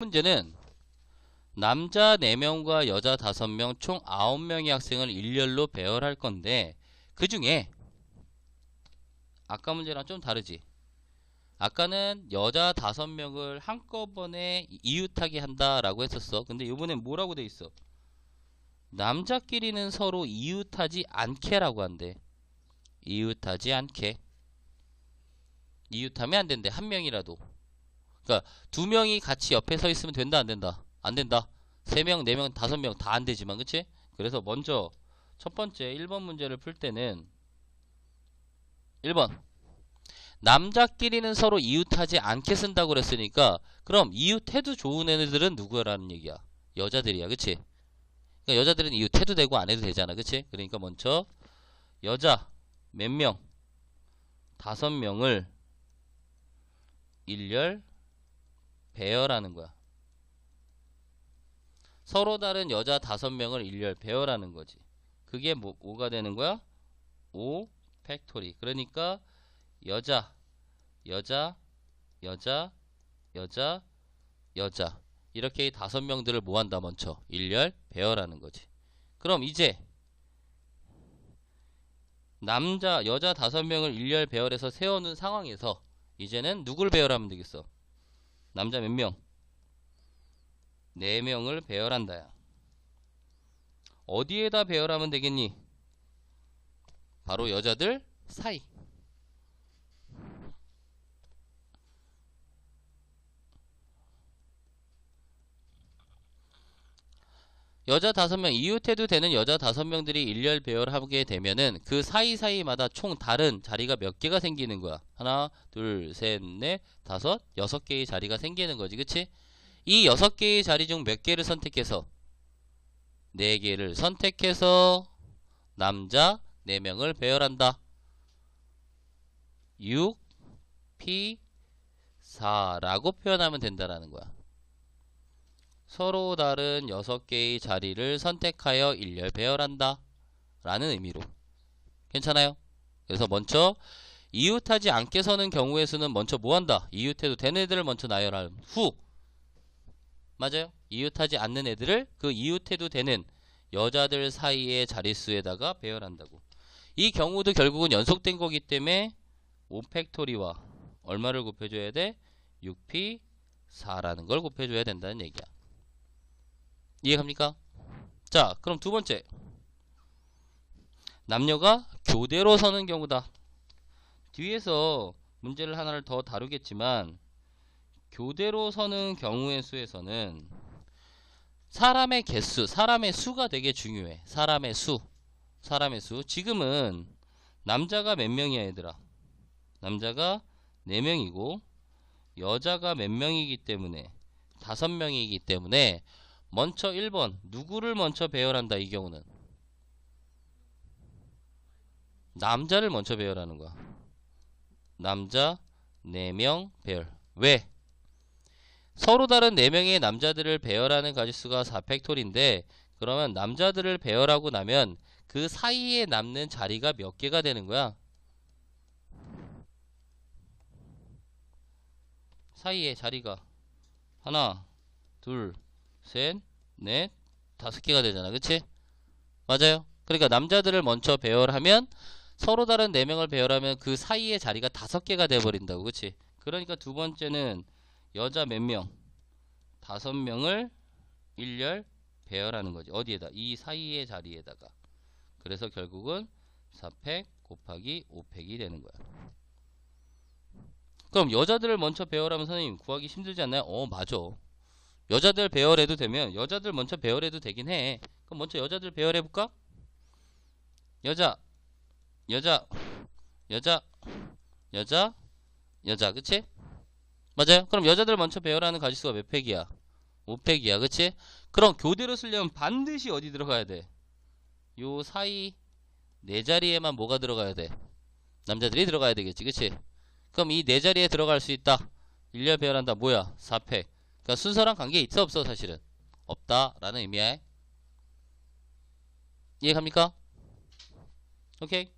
문제는 남자 4명과 여자 5명 총 9명의 학생을 일렬로 배열할 건데 그 중에 아까 문제랑 좀 다르지. 아까는 여자 5명을 한꺼번에 이웃하게 한다라고 했었어. 근데 이번엔 뭐라고 돼 있어? 남자끼리는 서로 이웃하지 않게 라고 한대. 이웃하지 않게. 이웃하면 안 된대. 한 명이라도 그러니까 두 명이 같이 옆에 서 있으면 된다 안 된다 안 된다 세 명, 네 명, 다섯 명 다 안 되지만 그치? 그래서 먼저 첫 번째 1번 문제를 풀 때는 1번 남자끼리는 서로 이웃하지 않게 쓴다고 그랬으니까 그럼 이웃해도 좋은 애들은 누구라는 얘기야 여자들이야 그치? 그러니까 여자들은 이웃해도 되고 안 해도 되잖아 그치? 그러니까 먼저 여자 몇 명? 다섯 명을 일렬 배열하는 거야. 서로 다른 여자 다섯 명을 일렬 배열하는 거지. 그게 뭐, 뭐가 되는 거야? 5 팩토리. 그러니까 여자, 여자, 여자, 여자, 여자. 이렇게 다섯 명들을 모한다 먼저. 일렬 배열하는 거지. 그럼 이제 남자, 여자 다섯 명을 일렬 배열해서 세워놓은 상황에서 이제는 누굴 배열하면 되겠어? 남자 몇 명? 4명을 배열한다야. 어디에다 배열하면 되겠니? 바로 여자들 사이. 여자 다섯 명 이웃해도 되는 여자 다섯 명들이 일렬 배열하게 되면은 그 사이사이마다 총 다른 자리가 몇 개가 생기는 거야. 하나, 둘, 셋, 넷, 다섯, 여섯 개의 자리가 생기는 거지. 그치? 이 여섯 개의 자리 중 몇 개를 선택해서 네 개를 선택해서 남자 네 명을 배열한다. 6, P, 4라고 표현하면 된다라는 거야. 서로 다른 6개의 자리를 선택하여 일렬 배열한다. 라는 의미로. 괜찮아요? 그래서 먼저 이웃하지 않게 서는 경우의 수는 먼저 뭐한다? 이웃해도 되는 애들을 먼저 나열한 후. 맞아요? 이웃하지 않는 애들을 그 이웃해도 되는 여자들 사이의 자릿수에다가 배열한다고. 이 경우도 결국은 연속된 거기 때문에 5팩토리와 얼마를 곱해줘야 돼? 6p 4라는 걸 곱해줘야 된다는 얘기야. 이해갑니까? 자, 그럼 두 번째. 남녀가 교대로 서는 경우다. 뒤에서 문제를 하나를 더 다루겠지만 교대로 서는 경우의 수에서는 사람의 개수, 사람의 수가 되게 중요해. 사람의 수. 사람의 수. 지금은 남자가 몇 명이야, 얘들아? 남자가 4명이고 여자가 몇 명이기 때문에 5명이기 때문에 먼저 1번 누구를 먼저 배열한다 이 경우는 남자를 먼저 배열하는 거야 남자 4명 배열 왜? 서로 다른 4명의 남자들을 배열하는 가지수가 4팩토리인데 그러면 남자들을 배열하고 나면 그 사이에 남는 자리가 몇 개가 되는 거야? 사이에 자리가 하나 둘 셋, 넷, 다섯 개가 되잖아. 그치? 맞아요. 그러니까 남자들을 먼저 배열하면 서로 다른 네 명을 배열하면 그 사이의 자리가 다섯 개가 돼버린다고. 그치? 그러니까 두 번째는 여자 몇 명? 다섯 명을 일렬 배열하는 거지. 어디에다? 이 사이의 자리에다가. 그래서 결국은 4팩 곱하기 5팩이 되는 거야. 그럼 여자들을 먼저 배열하면 선생님 구하기 힘들지 않나요? 어, 맞아. 여자들 배열해도 되면 여자들 먼저 배열해도 되긴 해. 그럼 먼저 여자들 배열해 볼까? 여자, 여자, 여자, 여자, 여자, 그치? 맞아요? 그럼 여자들 먼저 배열하는 가지수가 몇 팩이야? 5팩이야, 그치? 그럼 교대로 쓰려면 반드시 어디 들어가야 돼? 요 사이 네 자리에만 뭐가 들어가야 돼? 남자들이 들어가야 되겠지, 그치? 그럼 이 네 자리에 들어갈 수 있다. 1렬 배열한다. 뭐야? 4팩. 그러니까 순서랑 관계 있어 없어 사실은. 없다라는 의미야 이해 갑니까? 오케이